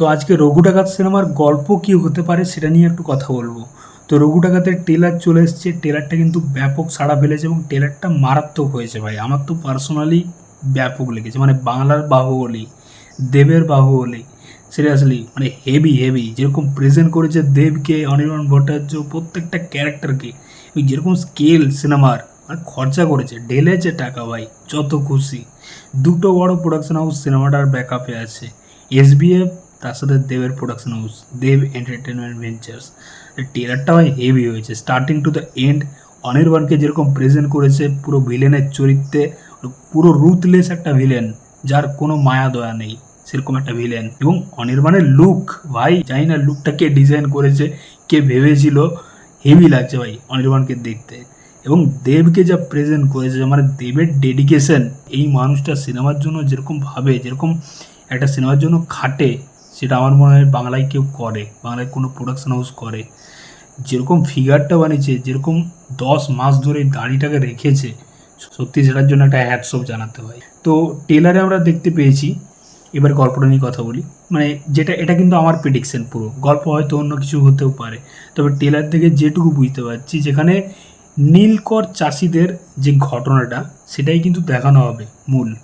তো আজকে রঘু ডাকাত সিনেমার গল্প কি হতে পারে সেটা নিয়ে একটু কথা বলব। তো রঘু ডাকাতের টেলার চলে এসছে টেলারটা কিন্তু ব্যাপক সাড়া ফেলেছে এবং টেলারটা মারাত্মক হয়েছে ভাই। আমার তো পার্সোনালি ব্যাপক লেগেছে মানে বাংলার বাহুবলী, দেবের বাহুবলী সিরিয়াসলি মানে হেভি হেভি যেরকম প্রেজেন্ট করেছে দেবকে, অনির্বাণ ভট্টাচার্য, প্রত্যেকটা ক্যারেক্টারকে যেরকম স্কেল সিনেমার মানে খরচা করেছে, ঢেলেছে টাকা ভাই, যত খুশি। দুটো বড় প্রোডাকশন হাউস সিনেমাটার ব্যাকআপে আছে। এসবিএফ তার সাথে দেবের production house Dev entertainment ventures ট্রেলারটা ভাই হেভি হয়েছে। স্টার্টিং টু দ্য এন্ড অনির্বাণকে যেরকম প্রেজেন্ট করেছে পুরো ভিলেনের চরিত্রে, পুরো রুথলেস একটা ভিলেন যার কোনো মায়া দয়া নেই, সেরকম একটা ভিলেন এবং অনির্বাণের লুক ভাই, জানি না লুকটা কে ডিজাইন করেছে, কে ভেবেছিল হেভি লাগছে ভাই অনির্বাণকে দেখতে। এবং দেবকে যা প্রেজেন্ট করেছে মানে দেবের ডেডিকেশন এই মানুষটা সিনেমার জন্য যেরকম ভাবে, যেরকম একটা সিনেমার জন্য খাটে সেটা আমার মনে হয় বাংলায় কেউ করে, বাংলায় কোনো প্রোডাকশন হাউস করে। যেরকম ফিগারটা বানিয়েছে, যেরকম দশ মাস ধরে দাড়িটাকে রেখেছে, সত্যি সেটার জন্য একটা হ্যাটসঅপ জানাতে হয়। তো টেলারে আমরা দেখতে পেয়েছি, এবার গল্পটা নিয়ে কথা বলি। মানে যেটা, এটা কিন্তু আমার প্রেডিকশন পুরো। গল্প হয়তো অন্য কিছু হতেও পারে। তবে টেলার থেকে যেটুকু বুঝতে পারছি, যেখানে নীলকর চাষিদের যে ঘটনাটা, সেটাই কিন্তু দেখানো হবে মূল।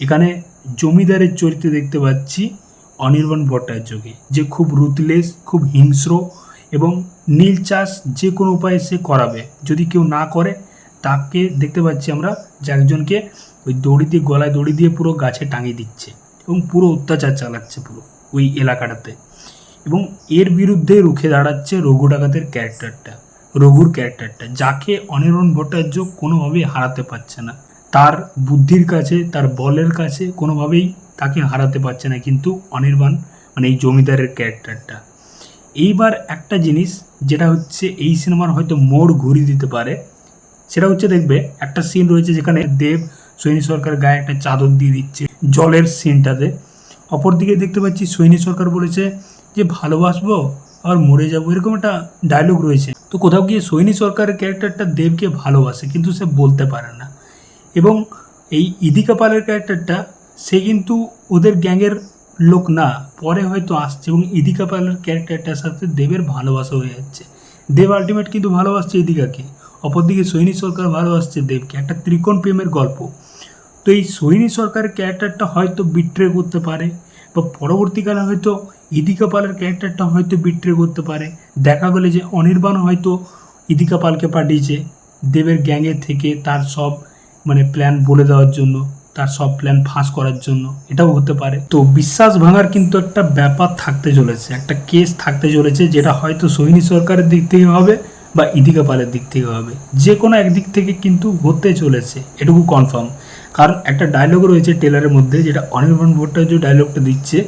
এখানে জমিদারের চরিত্রে দেখতে পাচ্ছি। অনির্বাণ ভট্টাচার্যকে যে খুব রুথলেস খুব হিংস্র এবং নীল চাষ যে কোনো উপায়ে সে করাবে। যদি কেউ না করে, তাকে দেখতে পাচ্ছি আমরা যে একজনকে ওই দড়ি দিয়ে গলায় দড়ি দিয়ে পুরো গাছে টাঙিয়ে দিচ্ছে এবং পুরো অত্যাচার চালাচ্ছে পুরো ওই এলাকাটাতে এবং এর বিরুদ্ধে রুখে দাঁড়াচ্ছে রঘু ডাকাতের ক্যারেক্টারটা রঘুর ক্যারেক্টারটা যাকে অনির্বাণ ভট্টাচার্য কোনোভাবেই হারাতে পারছে না। তার বুদ্ধির কাছে, তার বলের কাছে কোনোভাবেই তাকে হারাতে পারছে না, কিন্তু অনির্বাণ মানে এই জমিদারের ক্যারেক্টারটা এইবার একটা জিনিস, যেটা হচ্ছে এই সিনেমার হয়তো মোড় ঘুরিয়ে দিতে পারে, সেটা হচ্ছে দেখবে, একটা সিন রয়েছে যেখানে দেব, সৈনী সরকার গায়ে একটা চাদর দিয়ে দিচ্ছে জলের সিনটাতে অপরদিকে দেখতে পাচ্ছি সৈনী সরকার বলেছে যে, ভালোবাসবো আর মরে যাব, এরকম একটা ডায়লগ রয়েছে। তো কোথাও গিয়ে সৈনী সরকারের ক্যারেক্টারটা দেবকে ভালোবাসে, কিন্তু সে বলতে পারে না। এবং এই ইদিকা পালের ক্যারেক্টারটা সে কিন্তু ওদের গ্যাংয়ের লোক না। পরে হয়তো আসছে এবং ইদিকা পালের ক্যারেক্টারটার সাথে দেবের ভালোবাসা হয়ে যাচ্ছে। দেব আলটিমেট কিন্তু ভালোবাসছে ইদিকাকে। অপরদিকে সৈনী সরকার ভালোবাসছে দেবকে। একটা ত্রিকোণ প্রেমের গল্প। তো এই সৈনী সরকারের ক্যারেক্টারটা হয়তো বিট্রে করতে পারে বা পরবর্তীকালে হয়তো ইদিকা পালের ক্যারেক্টারটা হয়তো বিট্রে করতে পারে। দেখা গেলে যে অনির্বাণ হয়তো ইদিকা পালকে পাঠিয়েছে দেবের গ্যাংয়ের থেকে তার সব মানে প্ল্যান বলে দেওয়ার জন্য। তার সব প্ল্যান ফাঁস করার জন্য। এটাও হতে পারে। তো বিশ্বাস ভাঙার কিন্তু একটা ব্যাপার থাকতে চলেছে। একটা কেস থাকতে চলেছে যেটা হয়তো সৈনী সরকারের দিক থেকে হবে বা ইদিকা পালের দিক থেকে হবে। যে কোনো একদিক থেকে কিন্তু হতে চলেছে। এটুকু কনফার্ম কারণ একটা ডায়লগ রয়েছে টেলারের মধ্যে যেটা অনির্বাণ ভট্টাচার্য ডায়লগটা দিচ্ছে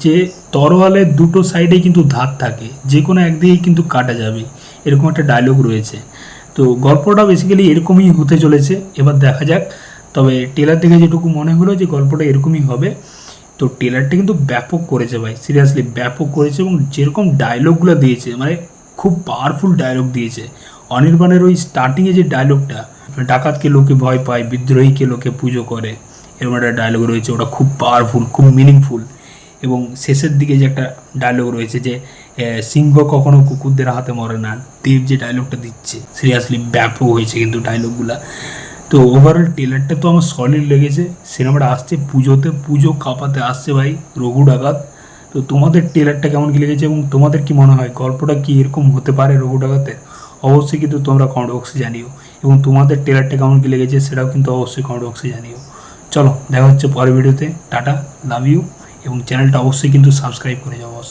যে তরোয়ালের দুটো সাইডেই কিন্তু ধার থাকে। যে কোনো একদিকেই কিন্তু কাটা যাবে। এরকম একটা ডায়লগ রয়েছে। তো গল্পটা বেসিক্যালি এরকমই হতে চলেছে। এবার দেখা যাক তবে টেলার দেখে যেটুকু মনে হলো যে গল্পটা এরকমই হবে, তো টেলারটা কিন্তু ব্যাপক করেছে ভাই সিরিয়াসলি ব্যাপক করেছে এবং যেরকম ডায়লগগুলো দিয়েছে মানে খুব পাওয়ারফুল ডায়লগ দিয়েছে। অনির্বাণের ওই স্টার্টিংয়ে যে ডায়লগটা ডাকাতকে লোকে ভয় পায়, বিদ্রোহীকে লোকে পুজো করে, এরকম একটা ডায়লগ রয়েছে, ওটা খুব পাওয়ারফুল খুব মিনিংফুল এবং শেষের দিকে যে একটা ডায়লগ রয়েছে যে সিংহ কখনো কুকুরদের হাতে মরে না, দেব যে ডায়লগটা দিচ্ছে সিরিয়াসলি ব্যাপক হয়েছে কিন্তু ডায়লগগুলা তো ওভারঅল টেলারটা তো আমার সলিড লেগেছে। সিনেমাটা আসছে, পুজোতে, পুজো কাঁপাতে আসছে ভাই, রঘু ডাকাত। তো তোমাদের টেলারটা কেমন কি লেগেছে এবং তোমাদের কি মনে হয়, গল্পটা কি এরকম হতে পারে রঘু ডাকাতের অবশ্যই কিন্তু তোমরা কমেন্ট বক্সে জানিও। এবং তোমাদের টেলারটা কেমন কি লেগেছে সেটাও কিন্তু অবশ্যই কমেন্ট বক্সে জানিও। চলো, দেখা হচ্ছে পরের ভিডিওতে টাটা লাভ ইউ এবং চ্যানেলটা অবশ্যই কিন্তু সাবস্ক্রাইব করে যাও বস